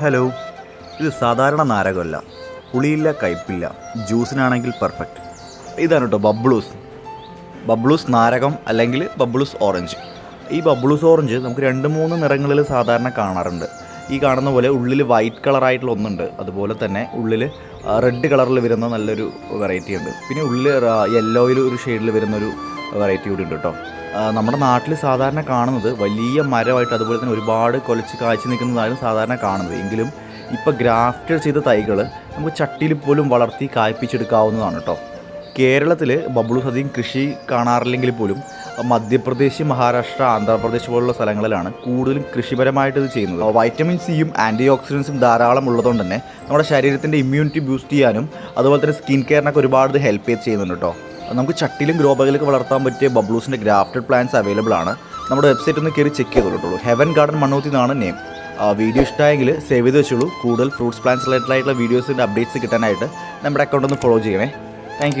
Hello. ഇത് സാധാരണ നാരകമല്ല. പുളിയില്ല കയ്പില്ല. ജ്യൂസിനാണെങ്കിൽ perfect ഇതാണ് കേട്ടോ ബബ്ലൂസ് ബബ്ലൂസ് നാരകം അല്ലെങ്കിൽ ബബ്ലൂസ് ഓറഞ്ച്. ഈ ബബ്ലൂസ് ഓറഞ്ച് നമുക്ക് രണ്ട് മൂന്ന് നിറങ്ങളിൽ സാധാരണ കാണാറുണ്ട്. ഈ കാണുന്ന പോലെ ഉള്ളിൽ വൈറ്റ് കളറായിട്ടുള്ള ഒന്നുണ്ട്. അതുപോലെ തന്നെ ഉള്ളിൽ റെഡ് കളറിൽ വരുന്ന നല്ലൊരു വെറൈറ്റി ഉണ്ട്. പിന്നെ ഉള്ളിൽ യെല്ലോയിൽ ഒരു ഷെയ്ഡിൽ വരുന്നൊരു വെറൈറ്റി കൂടി ഉണ്ട് കേട്ടോ നമ്മുടെ നാട്ടിൽ സാധാരണ കാണുന്നത് വലിയ മരമായിട്ട് അതുപോലെ തന്നെ ഒരുപാട് കൊലച്ച് കാഴ്ച നിൽക്കുന്നതായിരുന്നു സാധാരണ കാണുന്നത്. എങ്കിലും ഇപ്പോൾ ഗ്രാഫ്റ്റഡ് ചെയ്ത തൈകൾ നമുക്ക് ചട്ടിയിൽ പോലും വളർത്തി കായ്പിച്ചെടുക്കാവുന്നതാണ് കേട്ടോ കേരളത്തിൽ ബബ്ലൂസ് അധികം കൃഷി കാണാറില്ലെങ്കിൽ പോലും മധ്യപ്രദേശ് മഹാരാഷ്ട്ര ആന്ധ്രാപ്രദേശ് പോലുള്ള സ്ഥലങ്ങളിലാണ് കൂടുതലും കൃഷിപരമായിട്ട് ഇത് ചെയ്യുന്നത്. വൈറ്റമിൻ സിയും ആന്റി ഓക്സിഡൻസും ധാരാളം ഉള്ളതുകൊണ്ട് തന്നെ നമ്മുടെ ശരീരത്തിന്റെ ഇമ്മ്യൂണിറ്റി ബൂസ്റ്റ് ചെയ്യാനും അതുപോലെ തന്നെ സ്കിൻ കെയറിനൊക്കെ ഒരുപാട് ഹെൽപ്പ് ചെയ്യുന്നുണ്ട് കേട്ടോ നമുക്ക് ചട്ടിയിലും ഗ്രോ ബാഗിലൊക്കെ വളർത്താൻ പറ്റിയ ബബ്ലൂസിന്റെ ഗ്രാഫ്റ്റഡ് പ്ലാന്റ്സ് അവൈലബിൾ ആണ്. നമ്മുടെ വെബ്സൈറ്റ് ഒന്ന് കയറി ചെക്ക് ചെയ്തോളൂ ഹെവൻ ഗാർഡൻ മണ്ണൂത്തി എന്നാണ് നെയിം വീഡിയോ ഇഷ്ടമായെങ്കിൽ സേവ് ചെയ്ത് വെച്ചോളൂ. കൂടുതൽ ഫ്രൂട്ട്സ് പ്ലാന്റ്സ് റിലേറ്റഡ് ആയിട്ടുള്ള വീഡിയോസിന്റെ അപ്ഡേറ്റ്സ് കിട്ടാനായിട്ട് നമ്മുടെ അക്കൗണ്ട് ഒന്ന് ഫോളോ ചെയ്യണേ. താങ്ക്